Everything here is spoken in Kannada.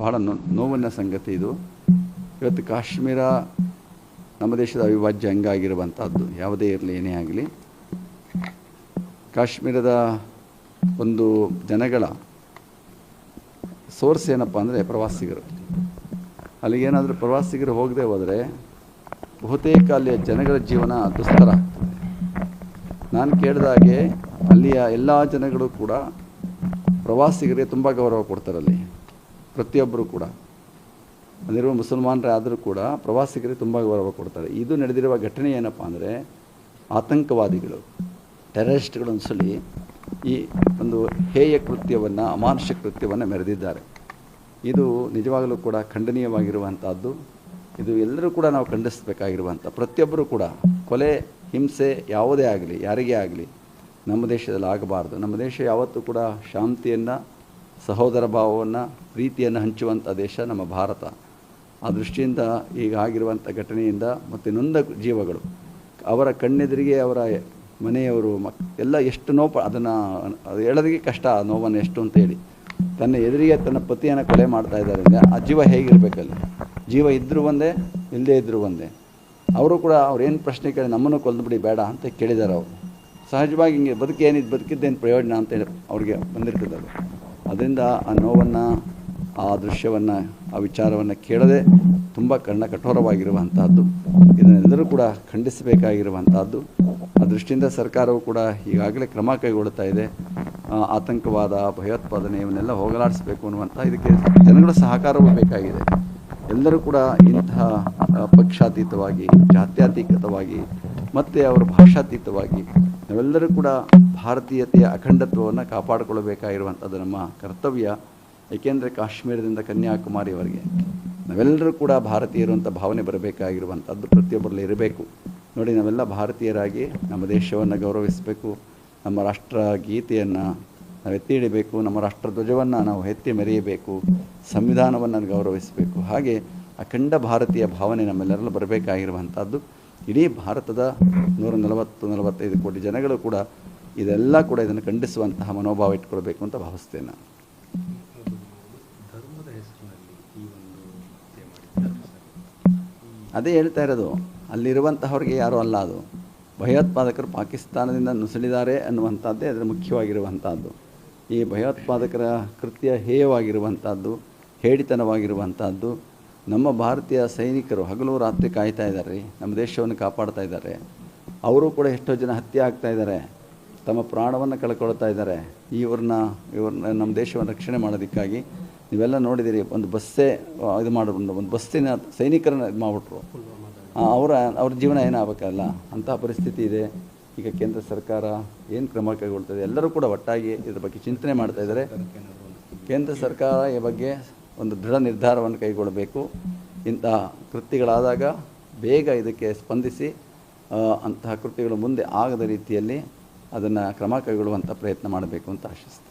ಬಹಳ ನೋವಿನ ಸಂಗತಿ ಇದು. ಇವತ್ತು ಕಾಶ್ಮೀರ ನಮ್ಮ ದೇಶದ ಅವಿಭಾಜ್ಯ ಅಂಗ ಆಗಿರುವಂಥದ್ದು ಯಾವುದೇ ಇರಲಿ, ಏನೇ ಆಗಲಿ. ಕಾಶ್ಮೀರದ ಒಂದು ಜನಗಳ ಸೋರ್ಸ್ ಏನಪ್ಪ ಅಂದರೆ ಪ್ರವಾಸಿಗರು. ಅಲ್ಲಿಗೇನಾದರೂ ಪ್ರವಾಸಿಗರು ಹೋಗದೆ ಹೋದರೆ ಬಹುತೇಕ ಅಲ್ಲಿಯ ಜನಗಳ ಜೀವನ ದುಸ್ತರ ಆಗ್ತದೆ. ನಾನು ಕೇಳಿದ ಹಾಗೆ ಅಲ್ಲಿಯ ಎಲ್ಲ ಜನಗಳು ಕೂಡ ಪ್ರವಾಸಿಗರಿಗೆ ತುಂಬ ಗೌರವ ಕೊಡ್ತಾರೆ ಅಲ್ಲಿ. ಪ್ರತಿಯೊಬ್ಬರು ಕೂಡ, ಅಲ್ಲಿರುವ ಮುಸಲ್ಮಾನರೇ ಆದರೂ ಕೂಡ ಪ್ರವಾಸಿಗರಿಗೆ ತುಂಬ ಗೌರವ ಕೊಡ್ತಾರೆ. ಇದು ನಡೆದಿರುವ ಘಟನೆ ಏನಪ್ಪ ಅಂದರೆ, ಆತಂಕವಾದಿಗಳು, ಟೆರರಿಸ್ಟ್ಗಳು ಅನ್ಸಲಿ ಈ ಒಂದು ಹೇಯ ಕೃತ್ಯವನ್ನು, ಅಮಾನುಷ ಕೃತ್ಯವನ್ನು ಮೆರೆದಿದ್ದಾರೆ. ಇದು ನಿಜವಾಗಲೂ ಕೂಡ ಖಂಡನೀಯವಾಗಿರುವಂಥದ್ದು ಇದು ಎಲ್ಲರೂ ಕೂಡ ನಾವು ಖಂಡಿಸಬೇಕಾಗಿರುವಂಥ ಪ್ರತಿಯೊಬ್ಬರೂ ಕೂಡ ಕೊಲೆ, ಹಿಂಸೆ ಯಾವುದೇ ಆಗಲಿ, ಯಾರಿಗೇ ಆಗಲಿ, ನಮ್ಮ ದೇಶದಲ್ಲಿ ಆಗಬಾರ್ದು. ನಮ್ಮ ದೇಶ ಯಾವತ್ತೂ ಕೂಡ ಶಾಂತಿಯನ್ನು ಸಹೋದರ ಭಾವವನ್ನು, ಪ್ರೀತಿಯನ್ನು ಹಂಚುವಂಥ ದೇಶ ನಮ್ಮ ಭಾರತ. ಆ ದೃಷ್ಟಿಯಿಂದ ಈಗ ಆಗಿರುವಂಥ ಘಟನೆಯಿಂದ ಮತ್ತು ನೊಂದ ಜೀವಗಳು. ಅವರ ಕಣ್ಣೆದುರಿಗೆ ಅವರ ಮನೆಯವರು ಮಕ್ ಎಲ್ಲ ಎಷ್ಟು ನೋವು ಅದನ್ನು, ಅದು ಹೇಳೋದಕ್ಕೆ ಕಷ್ಟ, ಆ ನೋವನ್ನು ಎಷ್ಟು ಅಂತ ಹೇಳಿ. ತನ್ನ ಎದುರಿಗೆ ತನ್ನ ಪತಿಯನ್ನು ಕೊಲೆ ಮಾಡ್ತಾ ಇದ್ದಾರೆ ಅಂದರೆ ಆ ಜೀವ ಹೇಗಿರಬೇಕಲ್ಲಿ? ಜೀವ ಇದ್ದರೂ ಒಂದೇ ಇಲ್ಲದೇ ಇದ್ದರೂ ಒಂದೇ. ಅವರು ಕೂಡ ಅವ್ರು ಏನು ಪ್ರಶ್ನೆ ಕೇಳಿ, ನಮ್ಮನ್ನು ಕೊಲ್ದುಬಿಡಿ ಬೇಡ ಅಂತ ಕೇಳಿದ್ದಾರೆ ಅವರು. ಸಹಜವಾಗಿ ಹಿಂಗೆ ಬದುಕೇನಿದ್ದು ಬದುಕಿದ್ದೇನು ಪ್ರಯೋಜನ ಅಂತ ಹೇಳಿ ಅವ್ರಿಗೆ ಬಂದಿರ್ತದೆ ಅದರಿಂದ ಆ ನೋವನ್ನು, ಆ ದೃಶ್ಯವನ್ನು, ಆ ವಿಚಾರವನ್ನು ಕೇಳದೆ ತುಂಬ ಕಣ್ಣ ಕಠೋರವಾಗಿರುವಂತಹದ್ದು. ಇದನ್ನೆಲ್ಲರೂ ಕೂಡ ಖಂಡಿಸಬೇಕಾಗಿರುವಂತಹದ್ದು. ಆ ದೃಷ್ಟಿಯಿಂದ ಸರ್ಕಾರವು ಕೂಡ ಈಗಾಗಲೇ ಕ್ರಮ ಕೈಗೊಳ್ಳುತ್ತಾ ಇದೆ. ಆತಂಕವಾದ, ಭಯೋತ್ಪಾದನೆ ಇವನ್ನೆಲ್ಲ ಹೋಗಲಾಡಿಸಬೇಕು ಅನ್ನುವಂಥ ಇದಕ್ಕೆ ಜನಗಳ ಸಹಕಾರವೂ ಬೇಕಾಗಿದೆ. ಎಲ್ಲರೂ ಕೂಡ ಇಂತಹ ಪಕ್ಷಾತೀತವಾಗಿ, ಜಾತ್ಯತೀತವಾಗಿ, ಮತ್ತು ಅವರ ಭಾಷಾತೀತವಾಗಿ ನಾವೆಲ್ಲರೂ ಕೂಡ ಭಾರತೀಯತೆಯ ಅಖಂಡತ್ವವನ್ನು ಕಾಪಾಡಿಕೊಳ್ಳಬೇಕಾಗಿರುವಂಥದ್ದು ನಮ್ಮ ಕರ್ತವ್ಯ, ಏಕೆಂದರೆ ಕಾಶ್ಮೀರದಿಂದ ಕನ್ಯಾಕುಮಾರಿಯವರೆಗೆ ನಾವೆಲ್ಲರೂ ಕೂಡ ಭಾರತೀಯರು ಅಂತ ಭಾವನೆ ಬರಬೇಕಾಗಿರುವಂಥದ್ದು ಪ್ರತಿಯೊಬ್ಬರಲ್ಲಿ ಇರಬೇಕು. ನೋಡಿ, ನಾವೆಲ್ಲ ಭಾರತೀಯರಾಗಿ ನಮ್ಮ ದೇಶವನ್ನು ಗೌರವಿಸಬೇಕು, ನಮ್ಮ ರಾಷ್ಟ್ರ ಗೀತೆಯನ್ನು ನಾವು ಎತ್ತಿ ಹಿಡಿಬೇಕು, ನಮ್ಮ ರಾಷ್ಟ್ರ ಧ್ವಜವನ್ನು ನಾವು ಎತ್ತಿ ಮೆರೆಯಬೇಕು, ಸಂವಿಧಾನವನ್ನು ಗೌರವಿಸಬೇಕು. ಹಾಗೆ ಅಖಂಡ ಭಾರತೀಯ ಭಾವನೆ ನಮ್ಮೆಲ್ಲರಲ್ಲೂ ಬರಬೇಕಾಗಿರುವಂಥದ್ದು. ಇಡೀ ಭಾರತದ ನೂರ ನಲವತ್ತು ನಲವತ್ತೈದು ಕೋಟಿ ಜನಗಳು ಕೂಡ ಇದೆಲ್ಲ ಕೂಡ ಇದನ್ನು ಖಂಡಿಸುವಂತಹ ಮನೋಭಾವ ಇಟ್ಕೊಳ್ಬೇಕು ಅಂತ ಭಾವಿಸ್ತೇನೆ. ನಾನು ಅದೇ ಹೇಳ್ತಾ ಇರೋದು ಅಲ್ಲಿರುವಂತಹವ್ರಿಗೆ ಯಾರೂ ಅಲ್ಲ ಅದು. ಭಯೋತ್ಪಾದಕರು ಪಾಕಿಸ್ತಾನದಿಂದ ನುಸುಳಿದ್ದಾರೆ ಅನ್ನುವಂಥದ್ದೇ ಅದರ ಮುಖ್ಯವಾಗಿರುವಂಥದ್ದು. ಈ ಭಯೋತ್ಪಾದಕರ ಕೃತ್ಯ ಹೇಯವಾಗಿರುವಂಥದ್ದು ಹೇಡಿತನವಾಗಿರುವಂಥದ್ದು. ನಮ್ಮ ಭಾರತೀಯ ಸೈನಿಕರು ಹಗಲು ರಾತ್ರಿ ಕಾಯ್ತಾ ಇದ್ದಾರೆ ನಮ್ಮ ದೇಶವನ್ನು ಕಾಪಾಡ್ತಾ ಇದ್ದಾರೆ. ಅವರು ಕೂಡ ಎಷ್ಟೋ ಜನ ಹತ್ಯೆ ಆಗ್ತಾ ಇದ್ದಾರೆ. ತಮ್ಮ ಪ್ರಾಣವನ್ನು ಕಳ್ಕೊಳ್ತಾ ಇದ್ದಾರೆ. ಇವ್ರನ್ನ ಇವ್ರನ್ನ ನಮ್ಮ ದೇಶವನ್ನು ರಕ್ಷಣೆ ಮಾಡೋದಕ್ಕಾಗಿ ನೀವೆಲ್ಲ ನೋಡಿದ್ದೀರಿ ಒಂದು ಬಸ್ಸೇ ಇದು ಮಾಡಿಬಿಟ್ಟು ಒಂದು ಬಸ್ಸಿನ ಸೈನಿಕರನ್ನ ಇದು ಮಾಡಿಬಿಟ್ರು. ಅವರ, ಅವ್ರ ಜೀವನ ಏನಾಗಬೇಕಲ್ಲ? ಅಂತಹ ಪರಿಸ್ಥಿತಿ ಇದೆ. ಈಗ ಕೇಂದ್ರ ಸರ್ಕಾರ ಏನು ಕ್ರಮ ಕೈಗೊಳ್ತದೆ? ಎಲ್ಲರೂ ಕೂಡ ಒಟ್ಟಾಗಿ ಇದ್ರ ಬಗ್ಗೆ ಚಿಂತನೆ ಮಾಡ್ತಾ ಇದ್ದಾರೆ. ಕೇಂದ್ರ ಸರ್ಕಾರ ಈ ಬಗ್ಗೆ ಒಂದು ದೃಢ ನಿರ್ಧಾರವನ್ನು ಕೈಗೊಳ್ಳಬೇಕು. ಇಂತಹ ಕೃತ್ಯಗಳಾದಾಗ ಬೇಗ ಇದಕ್ಕೆ ಸ್ಪಂದಿಸಿ ಅಂತಹ ಕೃತ್ಯಗಳು ಮುಂದೆ ಆಗದ ರೀತಿಯಲ್ಲಿ ಅದನ್ನು ಕ್ರಮ ಕೈಗೊಳ್ಳುವಂಥ ಪ್ರಯತ್ನ ಮಾಡಬೇಕು ಅಂತ ಆಶಿಸ್ತೀನಿ.